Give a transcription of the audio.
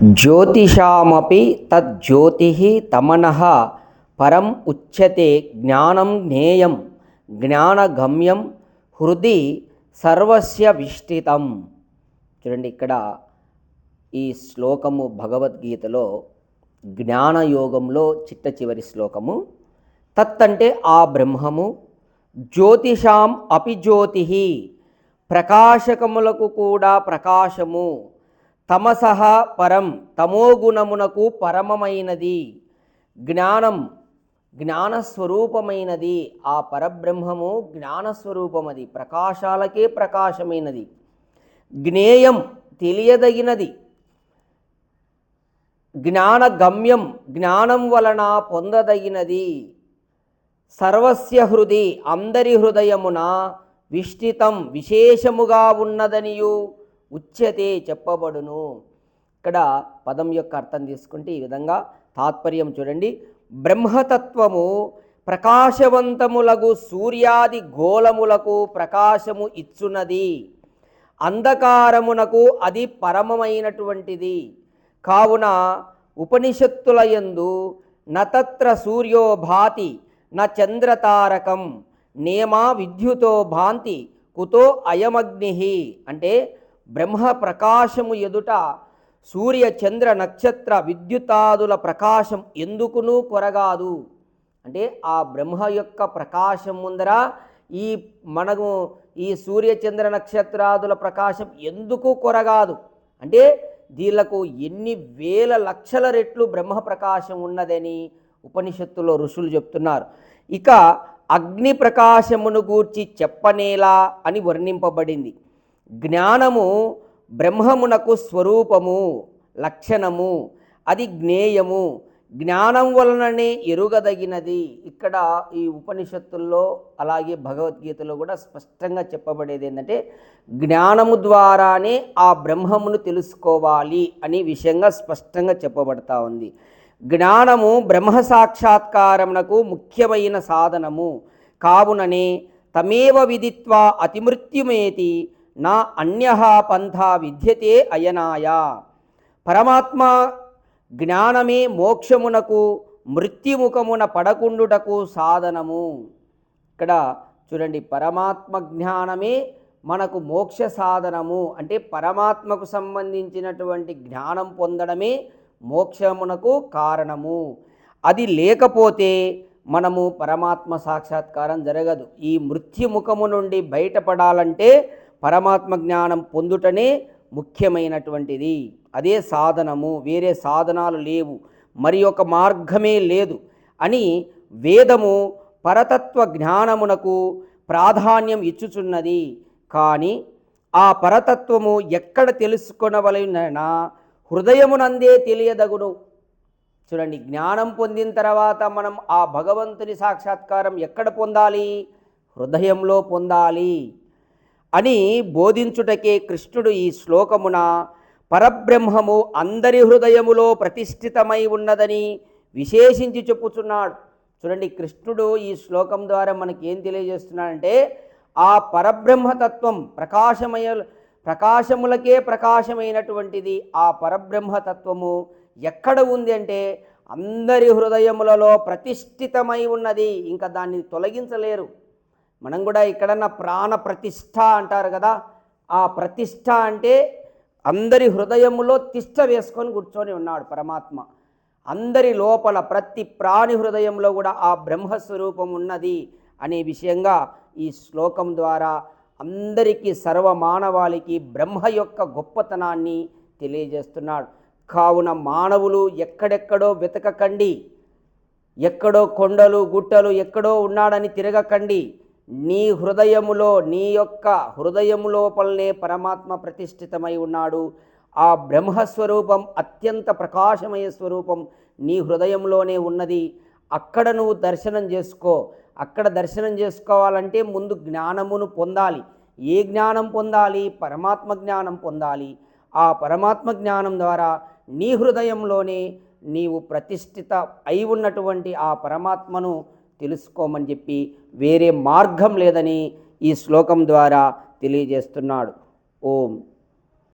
జ్యోతిషామపి తజ్జ్యోతి తమన పరం ఉచ్యతే జ్ఞానం జ్ఞేయం జ్ఞానగమ్యం హృది సర్వస్య విష్ఠితం చూడండి ఇక్కడ ఈ శ్లోకము భగవద్గీతలో జ్ఞానయోగంలో చిట్ట చివరి శ్లోకము. తత్ అంటే ఆ బ్రహ్మము జ్యోతిషాం అపి జ్యోతి ప్రకాశకములకు కూడా ప్రకాశము. తమసహ పరం తమోగుణమునకు పరమమైనది. జ్ఞానం జ్ఞానస్వరూపమైనది. ఆ పరబ్రహ్మము జ్ఞానస్వరూపమది. ప్రకాశాలకే ప్రకాశమైనది. జ్ఞేయం తెలియదగినది. జ్ఞానగమ్యం జ్ఞానం వలన పొందదగినది. సర్వస్య హృది అందరి హృదయమున విష్టితం విశేషముగా ఉన్నదనియు. ఉచ్యతే చెప్పబడును. ఇక్కడ పదం యొక్క అర్థం తీసుకుంటే ఈ విధంగా తాత్పర్యం చూడండి. బ్రహ్మతత్వము ప్రకాశవంతములగు సూర్యాది గోళములకు ప్రకాశము ఇచ్చున్నది అంధకారమునకు అది పరమమైనటువంటిది. కావున ఉపనిషత్తుల యందు నతత్ర సూర్యో భాతి న చంద్రతారకం నేమా విద్యుతో భాంతి కుతో అయమగ్ని అంటే బ్రహ్మ ప్రకాశము ఎదుట సూర్య చంద్ర నక్షత్ర విద్యుతాదుల ప్రకాశం ఎందుకునూ కొరగాదు. అంటే ఆ బ్రహ్మ యొక్క ప్రకాశం ముందర ఈ మనము ఈ సూర్య చంద్ర నక్షత్రాదుల ప్రకాశం ఎందుకు కొరగాదు? అంటే దీళ్ళకు ఎన్ని వేల లక్షల రెట్లు బ్రహ్మ ప్రకాశం ఉన్నదని ఉపనిషత్తులో ఋషులు చెప్తున్నారు. ఇక అగ్ని ప్రకాశమును గూర్చి చెప్పనేలా అని వర్ణింపబడింది. జ్ఞానము బ్రహ్మమునకు స్వరూపము లక్షణము అది జ్ఞేయము. జ్ఞానం వలననే ఎరుగదగినది. ఇక్కడ ఈ ఉపనిషత్తుల్లో అలాగే భగవద్గీతలో కూడా స్పష్టంగా చెప్పబడేది ఏంటంటే జ్ఞానము ద్వారానే ఆ బ్రహ్మమును తెలుసుకోవాలి అనే విషయంగా స్పష్టంగా చెప్పబడతా ఉంది. జ్ఞానము బ్రహ్మ సాక్షాత్కారమునకు ముఖ్యమైన సాధనము. కావుననే తమేవ విధిత్వ అతిమృత్యుమేతి నా అన్య పంథా విద్యతే అయనాయ. పరమాత్మ జ్ఞానమే మోక్షమునకు మృత్యుముఖమున పడకుండుటకు సాధనము. ఇక్కడ చూడండి పరమాత్మ జ్ఞానమే మనకు మోక్ష సాధనము. అంటే పరమాత్మకు సంబంధించినటువంటి జ్ఞానం పొందడమే మోక్షమునకు కారణము. అది లేకపోతే మనము పరమాత్మ సాక్షాత్కారం జరగదు. ఈ మృత్యుముఖము నుండి బయటపడాలంటే పరమాత్మ జ్ఞానం పొందుటనే ముఖ్యమైనటువంటిది. అదే సాధనము వేరే సాధనాలు లేవు మరి ఒక మార్గమే లేదు అని వేదము పరతత్వ జ్ఞానమునకు ప్రాధాన్యం ఇచ్చుచున్నది. కానీ ఆ పరతత్వము ఎక్కడ తెలుసుకొనవలన హృదయమునందే తెలియదగును. చూడండి జ్ఞానం పొందిన తర్వాత మనం ఆ భగవంతుని సాక్షాత్కారం ఎక్కడ పొందాలి? హృదయంలో పొందాలి. అని బోధించుటకే కృష్ణుడు ఈ శ్లోకమున పరబ్రహ్మము అందరి హృదయములో ప్రతిష్ఠితమై ఉన్నదని విశేషించి చెప్పుచున్నాడు. చూడండి కృష్ణుడు ఈ శ్లోకం ద్వారా మనకి ఏం తెలియజేస్తున్నాడంటే ఆ పరబ్రహ్మతత్వం ప్రకాశమయ ప్రకాశములకే ప్రకాశమైనటువంటిది. ఆ పరబ్రహ్మతత్వము ఎక్కడ ఉంది అంటే అందరి హృదయములలో ప్రతిష్ఠితమై ఉన్నది. ఇంకా దాన్ని తొలగించలేరు. మనం కూడా ఎక్కడన్నా ప్రాణ ప్రతిష్ఠ అంటారు కదా ఆ ప్రతిష్ట అంటే అందరి హృదయములో తిష్ట వేసుకొని కూర్చొని ఉన్నాడు పరమాత్మ. అందరి లోపల ప్రతి ప్రాణి హృదయంలో కూడా ఆ బ్రహ్మస్వరూపం ఉన్నది అనే విషయంగా ఈ శ్లోకం ద్వారా అందరికీ సర్వమానవాళికి బ్రహ్మ యొక్క గొప్పతనాన్ని తెలియజేస్తున్నాడు. కావున మానవులు ఎక్కడెక్కడో వెతకకండి ఎక్కడో కొండలు గుట్టలు ఎక్కడో ఉన్నాడని తిరగకండి. నీ హృదయములో నీ యొక్క హృదయము లోపలనే పరమాత్మ ప్రతిష్ఠితమై ఉన్నాడు. ఆ బ్రహ్మస్వరూపం అత్యంత ప్రకాశమయ స్వరూపం నీ హృదయంలోనే ఉన్నది. అక్కడ నువ్వు దర్శనం చేసుకో. అక్కడ దర్శనం చేసుకోవాలంటే ముందు జ్ఞానమును పొందాలి. ఏ జ్ఞానం పొందాలి? పరమాత్మ జ్ఞానం పొందాలి. ఆ పరమాత్మ జ్ఞానం ద్వారా నీ హృదయంలోనే నీవు ప్రతిష్ఠిత అయి ఉన్నటువంటి ఆ పరమాత్మను తెలుసుకోమని చెప్పి వేరే మార్గం లేదని ఈ శ్లోకం ద్వారా తెలియజేస్తున్నాడు. ఓం.